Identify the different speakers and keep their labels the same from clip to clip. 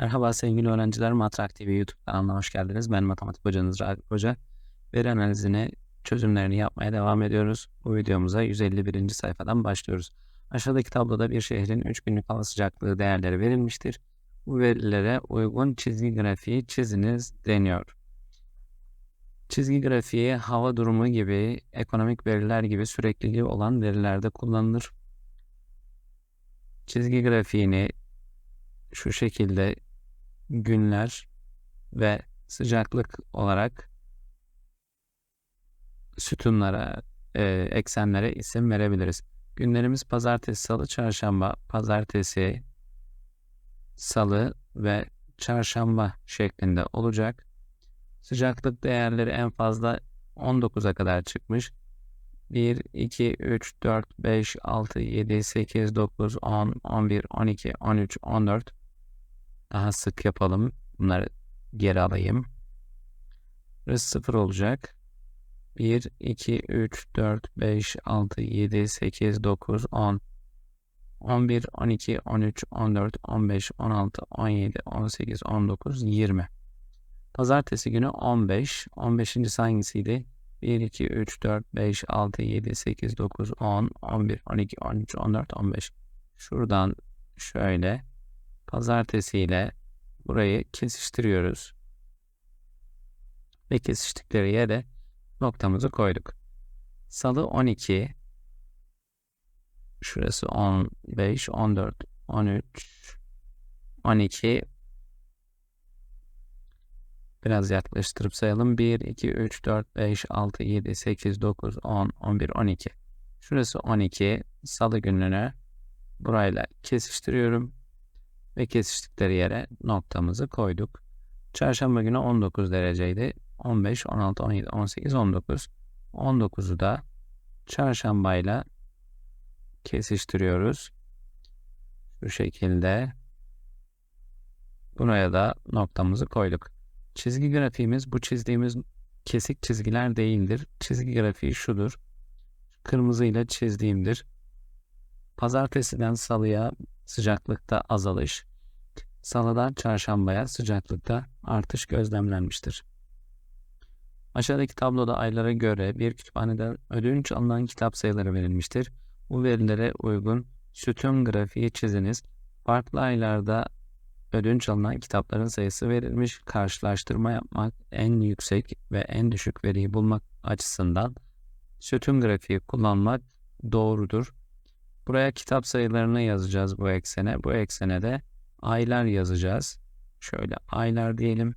Speaker 1: Merhaba sevgili öğrenciler, Matrak TV YouTube kanalına hoş geldiniz. Ben matematik hocanız Ragıp Hoca. Veri analizini, çözümlerini yapmaya devam ediyoruz. Bu videomuza 151. sayfadan başlıyoruz. Aşağıdaki tabloda bir şehrin 3 günlük hava sıcaklığı değerleri verilmiştir. Bu verilere uygun çizgi grafiği çiziniz deniyor. Çizgi grafiği hava durumu gibi, ekonomik veriler gibi sürekliliği olan verilerde kullanılır. Çizgi grafiğini şu şekilde günler ve sıcaklık olarak sütunlara, e, eksenlere isim verebiliriz. Günlerimiz pazartesi, salı, çarşamba, pazartesi, salı ve çarşamba şeklinde olacak. Sıcaklık değerleri en fazla 19'a kadar çıkmış. 1, 2, 3, 4, 5, 6, 7, 8, 9, 10, 11, 12, 13, 14, daha sık yapalım. Bunları geri alayım. Burası 0 olacak. 1, 2, 3, 4, 5, 6, 7, 8, 9, 10, 11, 12, 13, 14, 15, 16, 17, 18, 19, 20. Pazartesi günü 15. 15. hangisiydi? 1, 2, 3, 4, 5, 6, 7, 8, 9, 10, 11, 12, 13, 14, 15. Şuradan şöyle pazartesi ile burayı kesiştiriyoruz. Ve kesiştikleri yere noktamızı koyduk. Salı 12, şurası 15, 14, 13, 12, Biraz yaklaştırıp sayalım. 1, 2, 3, 4, 5, 6, 7, 8, 9, 10, 11, 12. Şurası 12. Salı gününü burayla kesiştiriyorum ve kesiştikleri yere noktamızı koyduk. Çarşamba günü 19 dereceydi. 15, 16, 17, 18, 19. 19'u da çarşambayla kesiştiriyoruz. Bu şekilde buraya da noktamızı koyduk. Çizgi grafiğimiz bu çizdiğimiz kesik çizgiler değildir. Çizgi grafiği şudur. Kırmızı ile çizdiğimdir. Pazartesiden salıya sıcaklıkta azalış, Salıdan çarşambaya sıcaklıkta artış gözlemlenmiştir. Aşağıdaki tabloda aylara göre bir kütüphaneden ödünç alınan kitap sayıları verilmiştir. Bu verilere uygun sütun grafiği çiziniz. Farklı aylarda ödünç alınan kitapların sayısı verilmiş. Karşılaştırma yapmak en yüksek ve en düşük veriyi bulmak açısından sütun grafiği kullanmak doğrudur. Buraya kitap sayılarını yazacağız bu eksene. Bu eksene de aylar yazacağız. Şöyle aylar diyelim.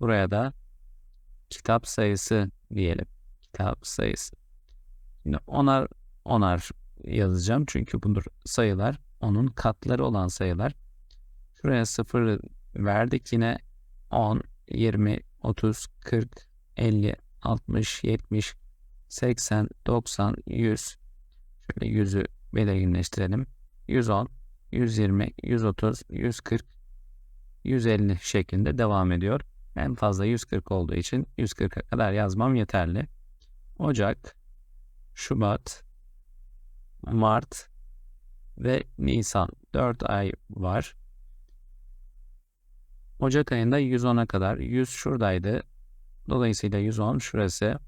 Speaker 1: Buraya da kitap sayısı diyelim. Kitap sayısı. Şimdi onar onar yazacağım çünkü bunlar sayılar onun katları olan sayılar. Şuraya sıfır verdik yine 10, 20, 30, 40, 50, 60, 70, 80, 90, 100. Şöyle 100'ü belirginleştirelim. 110, 120, 130, 140, 150 şeklinde devam ediyor. En fazla 140 olduğu için 140'a kadar yazmam yeterli. Ocak, Şubat, Mart ve Nisan 4 ay var. Ocak ayında 110'a kadar 100 şuradaydı. Dolayısıyla 110 şurası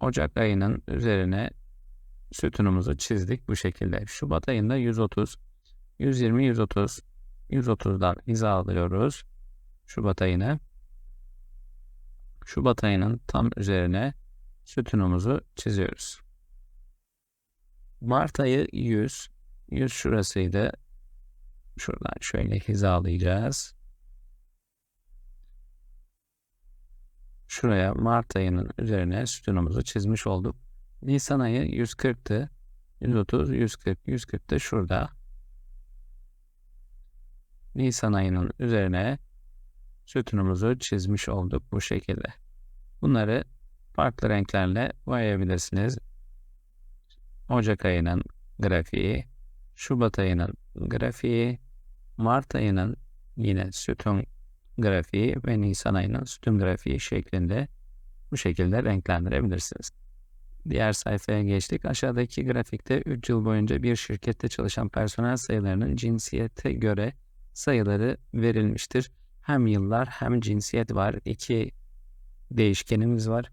Speaker 1: Ocak ayının üzerine sütunumuzu çizdik bu şekilde. Şubat ayında 130, 120, 130, 130'dan hiza alıyoruz. Şubat ayına. Şubat ayının tam üzerine sütunumuzu çiziyoruz. Mart ayı 100. 100 şurasıydı. Şuradan şöyle hizalayacağız. Şuraya Mart ayının üzerine sütunumuzu çizmiş olduk. Nisan ayı 140'tı. 130, 140, 140 da şurada. Nisan ayının üzerine sütunumuzu çizmiş olduk bu şekilde. Bunları farklı renklerle boyayabilirsiniz. Ocak ayının grafiği, Şubat ayının grafiği, Mart ayının yine sütun grafiği ve Nisan ayının sütun grafiği şeklinde bu şekilde renklendirebilirsiniz. Diğer sayfaya geçtik. Aşağıdaki grafikte 3 yıl boyunca bir şirkette çalışan personel sayılarının cinsiyete göre sayıları verilmiştir. Hem yıllar hem cinsiyet var. İki değişkenimiz var.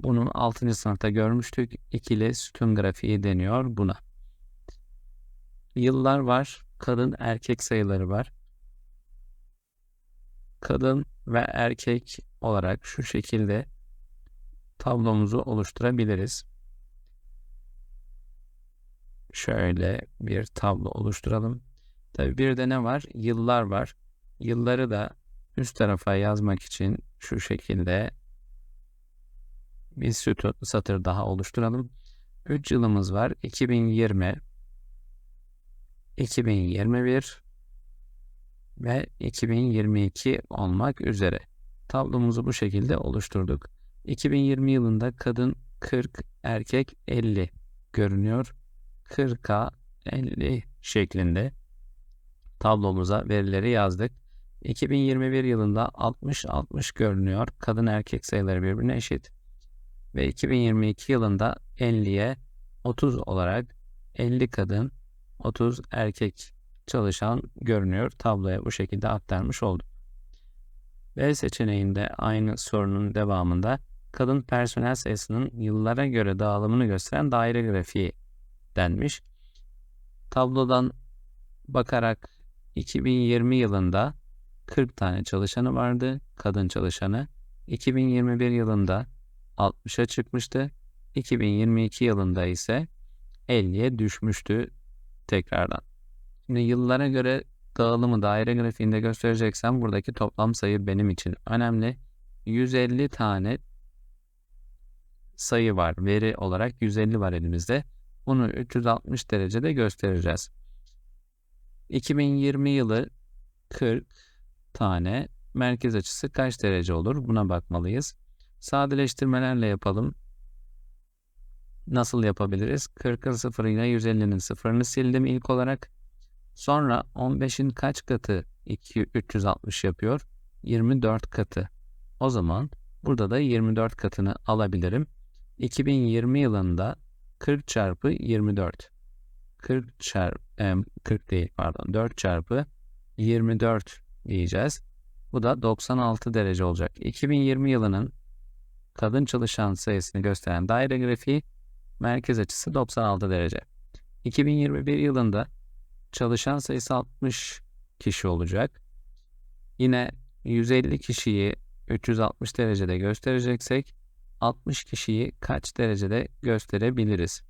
Speaker 1: Bunun 6. sınıfta görmüştük. İkili sütun grafiği deniyor buna. Yıllar var. Kadın erkek sayıları var. Kadın ve erkek olarak şu şekilde tablomuzu oluşturabiliriz şöyle bir tablo oluşturalım. Tabi bir de ne var? Yıllar var. Yılları da üst tarafa yazmak için şu şekilde bir sütun satır daha oluşturalım. 3 yılımız var. 2020, 2021 ve 2022 olmak üzere. Tablomuzu bu şekilde oluşturduk. 2020 yılında kadın 40, erkek 50 görünüyor. 40'a 50 şeklinde tablomuza verileri yazdık. 2021 yılında 60-60 görünüyor. Kadın erkek sayıları birbirine eşit. Ve 2022 yılında 50'ye 30 olarak 50 kadın 30 erkek çalışan görünüyor. Tabloya bu şekilde aktarmış olduk. B seçeneğinde aynı sorunun devamında kadın personel sayısının yıllara göre dağılımını gösteren daire grafiği denmiş. Tablodan bakarak 2020 yılında 40 tane çalışanı vardı, kadın çalışanı. 2021 yılında 60'a çıkmıştı. 2022 yılında ise 50'ye düşmüştü tekrardan. Şimdi yıllara göre dağılımı daire grafiğinde göstereceksem buradaki toplam sayı benim için önemli. 150 tane sayı var. Veri olarak 150 var elimizde. Bunu 360 derecede göstereceğiz. 2020 yılı 40 tane merkez açısı kaç derece olur? Buna bakmalıyız. Sadeleştirmelerle yapalım. Nasıl yapabiliriz? 40'ın sıfırıyla 150'nin sıfırını sildim ilk olarak. Sonra 15'in kaç katı 2, 360 yapıyor? 24 katı. O zaman burada da 24 katını alabilirim. 2020 yılında 40 çarpı 24. 40 çarpı 40 değil pardon 4 çarpı 24 diyeceğiz. Bu da 96 derece olacak. 2020 yılının kadın çalışan sayısını gösteren daire grafiği merkez açısı 96 derece. 2021 yılında çalışan sayısı 60 kişi olacak. Yine 150 kişiyi 360 derecede göstereceksek 60 kişiyi kaç derecede gösterebiliriz?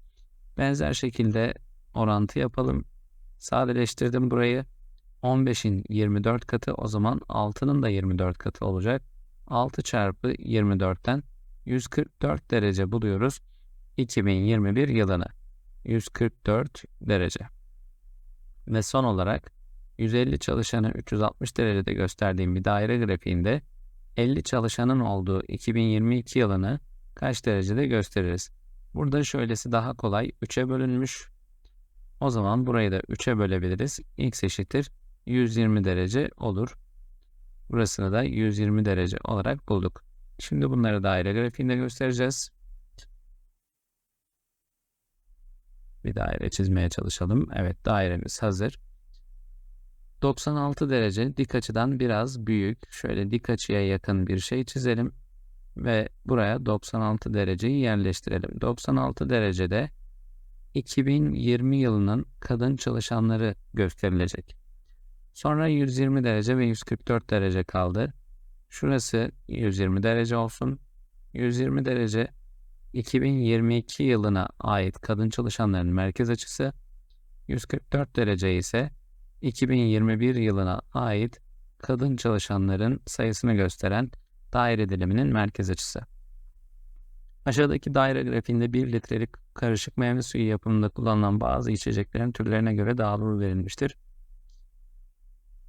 Speaker 1: Benzer şekilde orantı yapalım. Sadeleştirdim burayı. 15'in 24 katı o zaman 6'nın da 24 katı olacak. 6 çarpı 24'ten 144 derece buluyoruz 2021 yılını. 144 derece. Ve son olarak 150 çalışanı 360 derecede gösterdiğim bir daire grafiğinde 50 çalışanın olduğu 2022 yılını kaç derecede gösteririz? Burada şöylesi daha kolay 3'e bölünmüş. O zaman burayı da 3'e bölebiliriz. X eşittir 120 derece olur. Burasını da 120 derece olarak bulduk. Şimdi bunları daire grafiğinde göstereceğiz. Bir daire çizmeye çalışalım. Evet dairemiz hazır. 96 derece dik açıdan biraz büyük. Şöyle dik açıya yakın bir şey çizelim ve buraya 96 dereceyi yerleştirelim. 96 derecede 2020 yılının kadın çalışanları gösterilecek. Sonra 120 derece ve 144 derece kaldı. Şurası 120 derece olsun. 120 derece 2022 yılına ait kadın çalışanların merkez açısı. 144 derece ise 2021 yılına ait kadın çalışanların sayısını gösteren daire diliminin merkez açısı. Aşağıdaki daire grafiğinde 1 litrelik karışık meyve suyu yapımında kullanılan bazı içeceklerin türlerine göre dağılımı verilmiştir.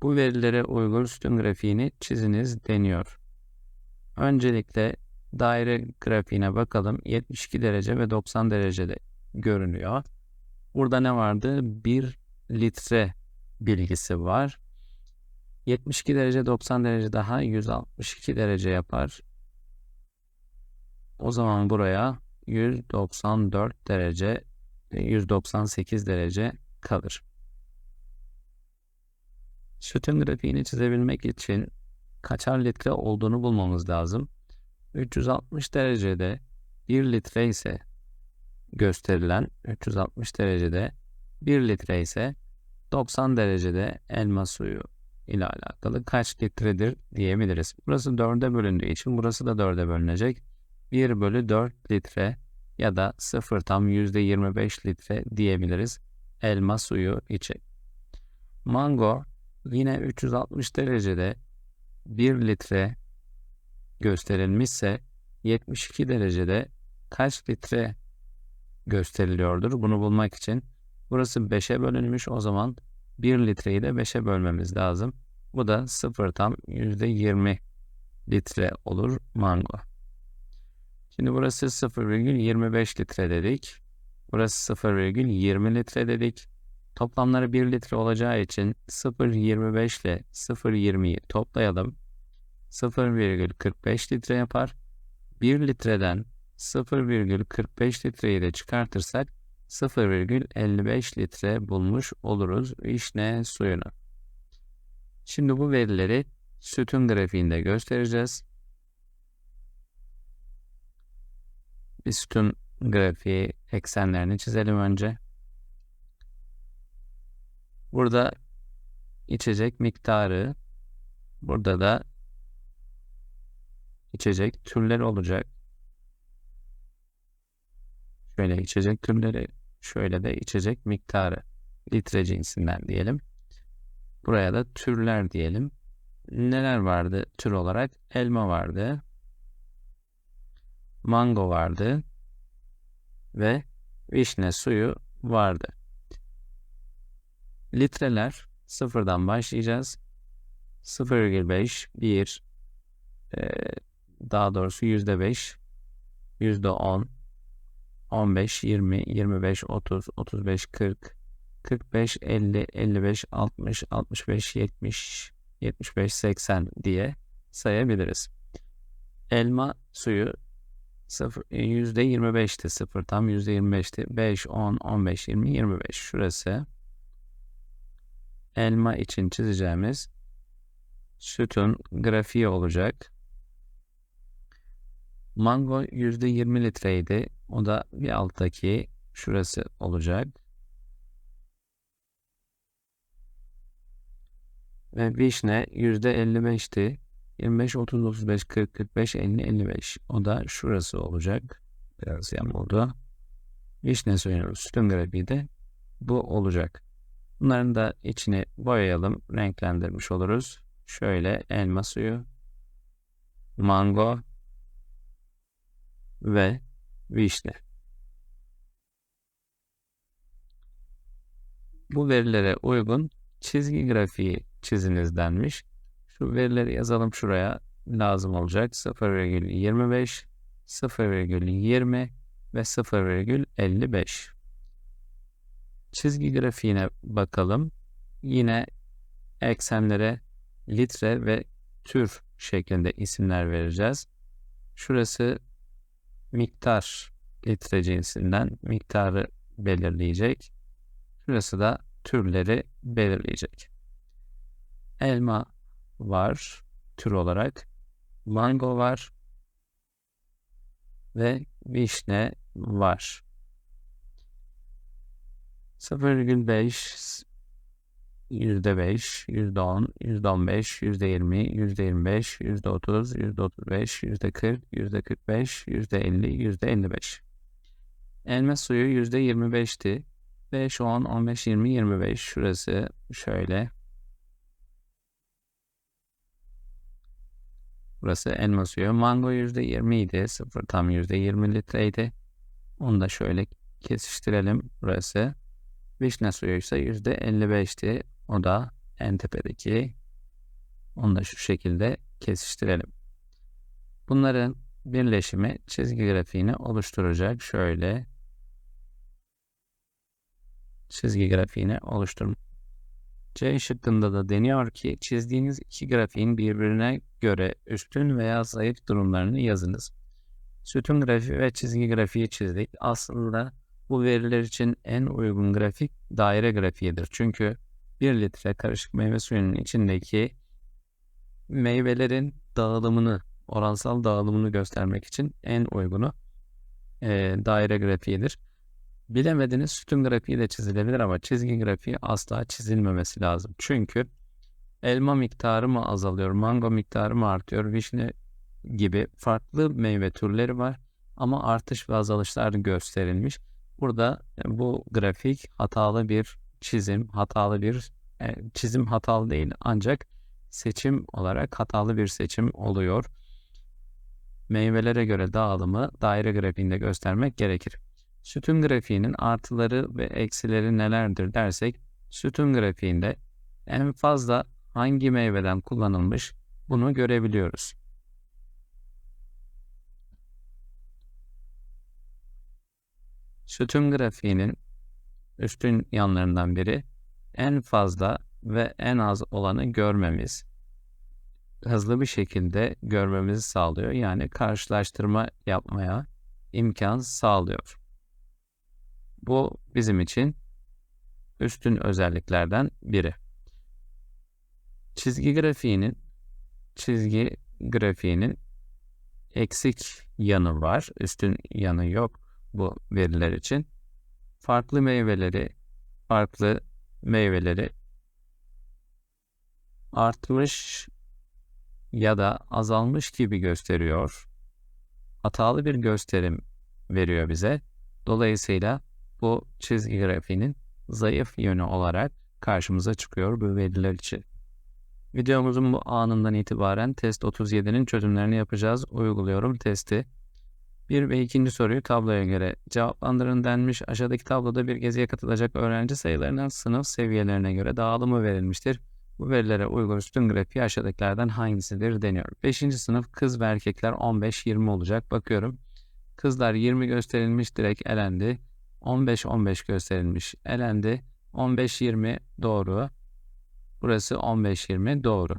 Speaker 1: Bu verilere uygun sütun grafiğini çiziniz deniyor. Öncelikle daire grafiğine bakalım. 72 derece ve 90 derecede görünüyor. Burada ne vardı? 1 litre bilgisi var. 72 derece 90 derece daha 162 derece yapar. O zaman buraya 194 derece 198 derece kalır. Sütun grafiğini çizebilmek için kaçar litre olduğunu bulmamız lazım. 360 derecede 1 litre ise gösterilen 360 derecede 1 litre ise 90 derecede elma suyu ile alakalı kaç litredir diyebiliriz. Burası 4'e bölündüğü için burası da 4'e bölünecek. 1 bölü 4 litre ya da 0 tam %25 litre diyebiliriz elma suyu için. Mango yine 360 derecede 1 litre gösterilmişse 72 derecede kaç litre gösteriliyordur? Bunu bulmak için Burası 5'e bölünmüş. O zaman 1 litreyi de 5'e bölmemiz lazım. Bu da 0 tam %20 litre olur mango. Şimdi burası 0,25 litre dedik. Burası 0,20 litre dedik. Toplamları 1 litre olacağı için 0,25 ile 0,20'yi toplayalım. 0,45 litre yapar. 1 litreden 0,45 litreyi de çıkartırsak 0,55 litre bulmuş oluruz vişne suyunu. Şimdi bu verileri sütun grafiğinde göstereceğiz. Bir sütun grafiği eksenlerini çizelim önce. Burada içecek miktarı, burada da içecek türleri olacak. Şöyle içecek türleri Şöyle de içecek miktarı litre cinsinden diyelim. Buraya da türler diyelim. Neler vardı tür olarak? Elma vardı. Mango vardı. Ve vişne suyu vardı. Litreler sıfırdan başlayacağız. 0,5, 1, daha doğrusu %5, %10, 15, 20, 25, 30, 35, 40, 45, 50, 55, 60, 65, 70, 75, 80 diye sayabiliriz. Elma suyu 0, %25'ti 0 tam %25'ti. 5, 10, 15, 20, 25. Şurası elma için çizeceğimiz sütun grafiği olacak. Mango %20 litreydi. O da bir alttaki şurası olacak. Ve vişne %55'ti. 25, 30, 35, 40, 45, 50, 55. O da şurası olacak. Biraz yan oldu. Vişne söylüyoruz. Sütun grafiği de bu olacak. Bunların da içini boyayalım. Renklendirmiş oluruz. Şöyle elma suyu, mango, ve vişne. Bu verilere uygun çizgi grafiği çiziniz denmiş. Şu verileri yazalım şuraya lazım olacak. 0,25, 0,20 ve 0,55. Çizgi grafiğine bakalım. Yine eksenlere litre ve tür şeklinde isimler vereceğiz. Şurası miktar litre cinsinden miktarı belirleyecek. Şurası da türleri belirleyecek. Elma var tür olarak. Mango var. Ve vişne var. 0,5 %5, %10, %15, %20, %25, %30, %35, %40, %45, %50, %55. Elma suyu %25'ti %5, %10, 15, 20, 25 şurası şöyle. Burası elma suyu. Mango %20 idi. Sıfır tam %20 litreydi. Onu da şöyle kesiştirelim. Burası Vişne suyu ise %55'ti. O da en tepedeki. Onu da şu şekilde kesiştirelim. Bunların birleşimi çizgi grafiğini oluşturacak. Şöyle çizgi grafiğini oluşturma. C şıkkında da deniyor ki çizdiğiniz iki grafiğin birbirine göre üstün veya zayıf durumlarını yazınız. Sütun grafiği ve çizgi grafiği çizdik. Aslında bu veriler için en uygun grafik daire grafiğidir. Çünkü 1 litre karışık meyve suyunun içindeki meyvelerin dağılımını, oransal dağılımını göstermek için en uygunu e, daire grafiğidir. Bilemediniz sütun grafiği de çizilebilir ama çizgi grafiği asla çizilmemesi lazım. Çünkü elma miktarı mı azalıyor, mango miktarı mı artıyor, vişne gibi farklı meyve türleri var ama artış ve azalışlar gösterilmiş. Burada e, bu grafik hatalı bir çizim, hatalı bir e, çizim hatalı değil ancak seçim olarak hatalı bir seçim oluyor. Meyvelere göre dağılımı daire grafiğinde göstermek gerekir. Sütun grafiğinin artıları ve eksileri nelerdir dersek, sütun grafiğinde en fazla hangi meyveden kullanılmış bunu görebiliyoruz. sütun grafiğinin üstün yanlarından biri en fazla ve en az olanı görmemiz hızlı bir şekilde görmemizi sağlıyor. Yani karşılaştırma yapmaya imkan sağlıyor. Bu bizim için üstün özelliklerden biri. Çizgi grafiğinin çizgi grafiğinin eksik yanı var. Üstün yanı yok bu veriler için. Farklı meyveleri, farklı meyveleri artmış ya da azalmış gibi gösteriyor. Hatalı bir gösterim veriyor bize. Dolayısıyla bu çizgi grafiğinin zayıf yönü olarak karşımıza çıkıyor bu veriler için. Videomuzun bu anından itibaren test 37'nin çözümlerini yapacağız. Uyguluyorum testi. 1 ve 2. soruyu tabloya göre cevaplandırın denmiş. Aşağıdaki tabloda bir geziye katılacak öğrenci sayılarının sınıf seviyelerine göre dağılımı verilmiştir. Bu verilere uygun üstün grafiği aşağıdakilerden hangisidir deniyor. 5. sınıf kız ve erkekler 15-20 olacak. Bakıyorum. Kızlar 20 gösterilmiş direkt elendi. 15-15 gösterilmiş elendi. 15-20 doğru. Burası 15-20 doğru.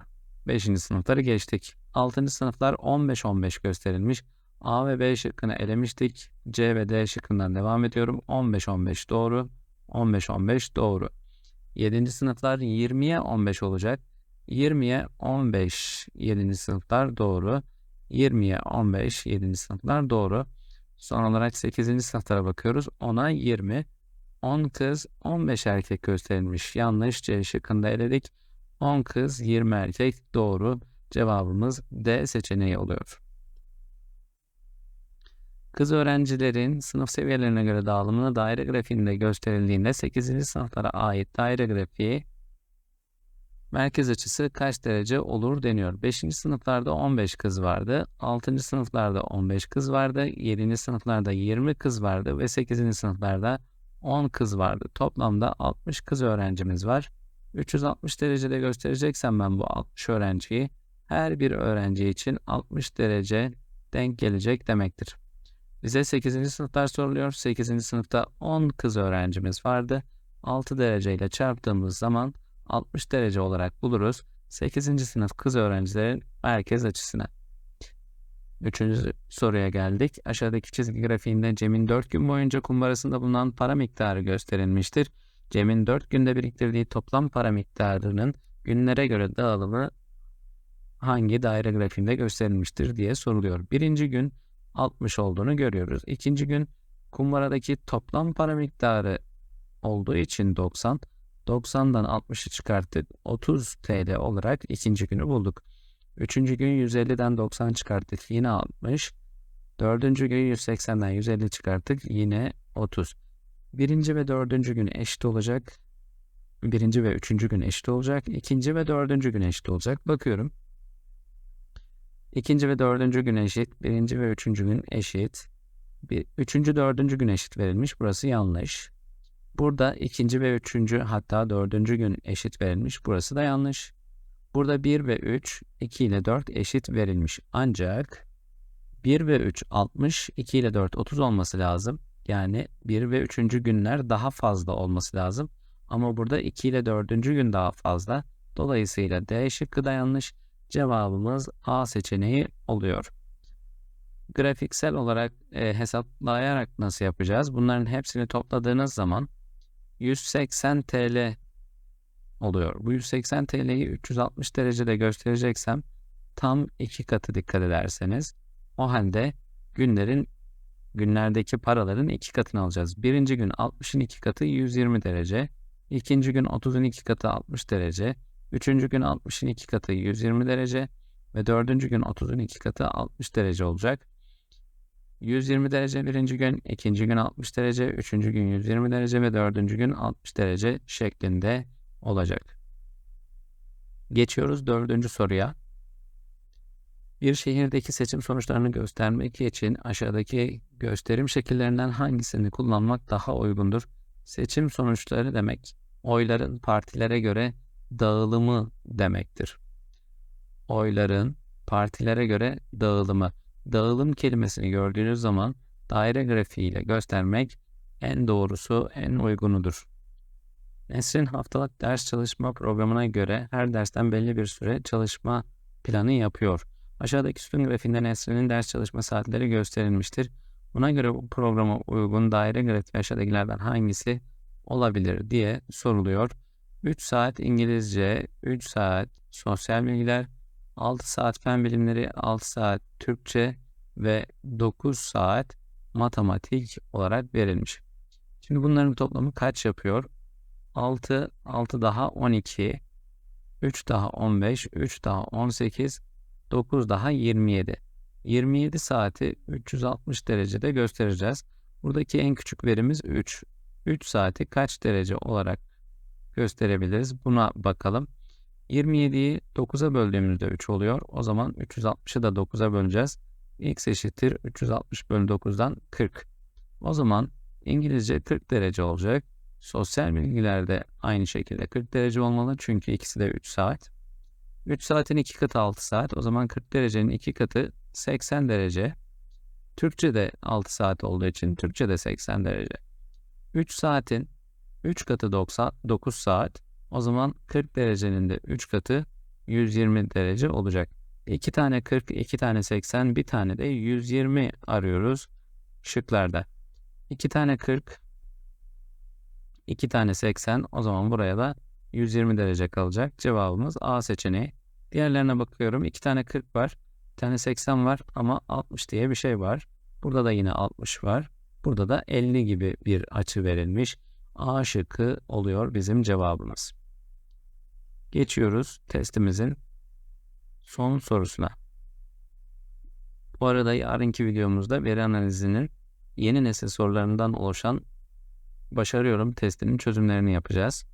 Speaker 1: 5. sınıfları geçtik. 6. sınıflar 15-15 gösterilmiş. A ve B şıkkını elemiştik. C ve D şıkkından devam ediyorum. 15-15 doğru. 15-15 doğru. 7. sınıflar 20'ye 15 olacak. 20'ye 15 7. sınıflar doğru. 20'ye 15 7. sınıflar doğru. Son olarak 8. sınıflara bakıyoruz. 10'a 20. 10 kız 15 erkek gösterilmiş. Yanlış C şıkkında eledik. 10 kız 20 erkek doğru. Cevabımız D seçeneği oluyor. Kız öğrencilerin sınıf seviyelerine göre dağılımına daire grafiğinde gösterildiğinde 8. sınıflara ait daire grafiği merkez açısı kaç derece olur deniyor. 5. sınıflarda 15 kız vardı. 6. sınıflarda 15 kız vardı. 7. sınıflarda 20 kız vardı ve 8. sınıflarda 10 kız vardı. Toplamda 60 kız öğrencimiz var. 360 derecede göstereceksem ben bu 60 öğrenciyi her bir öğrenci için 60 derece denk gelecek demektir. Bize 8. sınıflar soruluyor. 8. sınıfta 10 kız öğrencimiz vardı. 6 ile çarptığımız zaman 60 derece olarak buluruz. 8. sınıf kız öğrencilerin merkez açısına. Üçüncü soruya geldik. Aşağıdaki çizgi grafiğinde Cem'in 4 gün boyunca kumbarasında bulunan para miktarı gösterilmiştir. Cem'in 4 günde biriktirdiği toplam para miktarının günlere göre dağılımı hangi daire grafiğinde gösterilmiştir diye soruluyor. Birinci gün 60 olduğunu görüyoruz. İkinci gün kumbaradaki toplam para miktarı olduğu için 90. 90'dan 60'ı çıkarttık. 30 TL olarak ikinci günü bulduk. Üçüncü gün 150'den 90 çıkarttık. Yine 60. Dördüncü gün 180'den 150 çıkarttık. Yine 30. Birinci ve dördüncü gün eşit olacak. Birinci ve üçüncü gün eşit olacak. İkinci ve dördüncü gün eşit olacak. Bakıyorum. İkinci ve dördüncü gün eşit. Birinci ve üçüncü gün eşit. Bir, üçüncü, dördüncü gün eşit verilmiş. Burası yanlış. Burada ikinci ve üçüncü hatta dördüncü gün eşit verilmiş. Burası da yanlış. Burada 1 ve 3, 2 ile 4 eşit verilmiş. Ancak 1 ve 3 60, 2 ile 4 30 olması lazım. Yani 1 ve 3. günler daha fazla olması lazım. Ama burada 2 ile 4. gün daha fazla. Dolayısıyla D şıkkı da yanlış. Cevabımız A seçeneği oluyor. Grafiksel olarak e, hesaplayarak nasıl yapacağız? Bunların hepsini topladığınız zaman 180 TL oluyor. Bu 180 TL'yi 360 derecede göstereceksem tam iki katı dikkat ederseniz o halde günlerin günlerdeki paraların iki katını alacağız. Birinci gün 60'ın iki katı 120 derece. ikinci gün 30'un iki katı 60 derece. Üçüncü gün 60'ın iki katı 120 derece ve dördüncü gün 30'un iki katı 60 derece olacak. 120 derece birinci gün, ikinci gün 60 derece, üçüncü gün 120 derece ve dördüncü gün 60 derece şeklinde olacak. Geçiyoruz dördüncü soruya. Bir şehirdeki seçim sonuçlarını göstermek için aşağıdaki gösterim şekillerinden hangisini kullanmak daha uygundur? Seçim sonuçları demek oyların partilere göre dağılımı demektir. Oyların partilere göre dağılımı. Dağılım kelimesini gördüğünüz zaman daire grafiğiyle göstermek en doğrusu, en uygunudur. Nesrin haftalık ders çalışma programına göre her dersten belli bir süre çalışma planı yapıyor. Aşağıdaki sütun grafiğinde Nesrin'in ders çalışma saatleri gösterilmiştir. Buna göre bu programa uygun daire grafiği aşağıdakilerden hangisi olabilir diye soruluyor. 3 saat İngilizce, 3 saat sosyal bilgiler, 6 saat fen bilimleri, 6 saat Türkçe ve 9 saat matematik olarak verilmiş. Şimdi bunların toplamı kaç yapıyor? 6, 6 daha 12, 3 daha 15, 3 daha 18, 9 daha 27. 27 saati 360 derecede göstereceğiz. Buradaki en küçük verimiz 3. 3 saati kaç derece olarak gösterebiliriz. Buna bakalım. 27'yi 9'a böldüğümüzde 3 oluyor. O zaman 360'ı da 9'a böleceğiz. x eşittir 360 bölü 9'dan 40. O zaman İngilizce 40 derece olacak. Sosyal bilgilerde aynı şekilde 40 derece olmalı. Çünkü ikisi de 3 saat. 3 saatin 2 katı 6 saat. O zaman 40 derecenin 2 katı 80 derece. Türkçe'de 6 saat olduğu için Türkçe'de 80 derece. 3 saatin 3 katı 90, 9 saat. O zaman 40 derecenin de 3 katı 120 derece olacak. 2 tane 40, 2 tane 80, bir tane de 120 arıyoruz şıklarda. 2 tane 40, 2 tane 80 o zaman buraya da 120 derece kalacak. Cevabımız A seçeneği. Diğerlerine bakıyorum. 2 tane 40 var. Bir tane 80 var ama 60 diye bir şey var. Burada da yine 60 var. Burada da 50 gibi bir açı verilmiş. A şıkkı oluyor bizim cevabımız. Geçiyoruz testimizin son sorusuna. Bu arada yarınki videomuzda veri analizinin yeni nesil sorularından oluşan başarıyorum testinin çözümlerini yapacağız.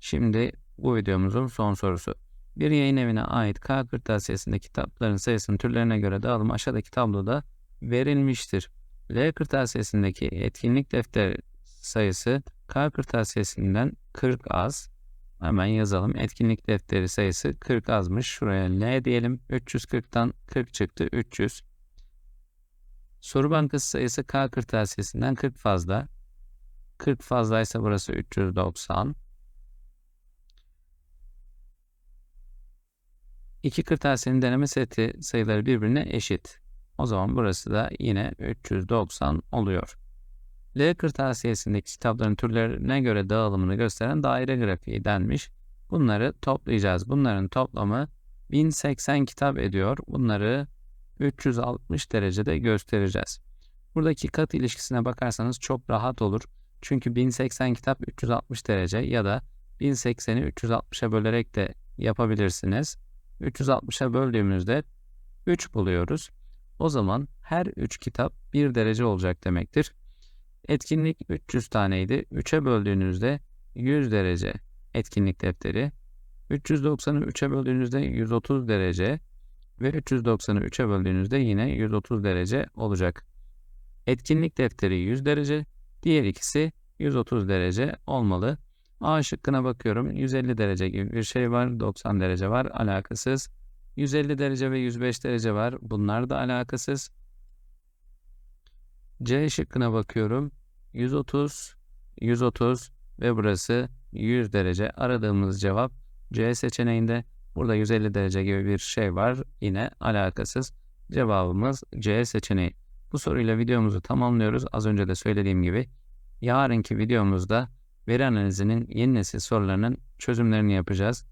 Speaker 1: Şimdi bu videomuzun son sorusu. Bir yayın evine ait K kırtasiyesinde kitapların sayısının türlerine göre dağılımı aşağıdaki tabloda verilmiştir. L kırtasiyesindeki etkinlik defteri sayısı K kırtasiyesinden 40 az. Hemen yazalım. Etkinlik defteri sayısı 40 azmış. Şuraya L diyelim. 340'tan 40 çıktı. 300. Soru bankası sayısı K kırtasiyesinden 40 fazla. 40 fazlaysa burası 390. 2 kırtasiyenin deneme seti sayıları birbirine eşit. O zaman burası da yine 390 oluyor. L kırtasiyesindeki kitapların türlerine göre dağılımını gösteren daire grafiği denmiş. Bunları toplayacağız. Bunların toplamı 1080 kitap ediyor. Bunları 360 derecede göstereceğiz. Buradaki kat ilişkisine bakarsanız çok rahat olur. Çünkü 1080 kitap 360 derece ya da 1080'i 360'a bölerek de yapabilirsiniz. 360'a böldüğümüzde 3 buluyoruz. O zaman her 3 kitap 1 derece olacak demektir. Etkinlik 300 taneydi. 3'e böldüğünüzde 100 derece etkinlik defteri. 390'ı 3'e böldüğünüzde 130 derece ve 390'ı 3'e böldüğünüzde yine 130 derece olacak. Etkinlik defteri 100 derece, diğer ikisi 130 derece olmalı. A şıkkına bakıyorum 150 derece gibi bir şey var, 90 derece var alakasız. 150 derece ve 105 derece var bunlar da alakasız. C şıkkına bakıyorum. 130, 130 ve burası 100 derece. Aradığımız cevap C seçeneğinde. Burada 150 derece gibi bir şey var. Yine alakasız. Cevabımız C seçeneği. Bu soruyla videomuzu tamamlıyoruz. Az önce de söylediğim gibi yarınki videomuzda veri analizinin yeni nesil sorularının çözümlerini yapacağız.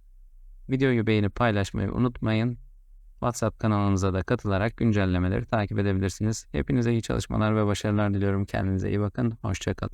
Speaker 1: Videoyu beğenip paylaşmayı unutmayın. WhatsApp kanalımıza da katılarak güncellemeleri takip edebilirsiniz. Hepinize iyi çalışmalar ve başarılar diliyorum. Kendinize iyi bakın. Hoşçakalın.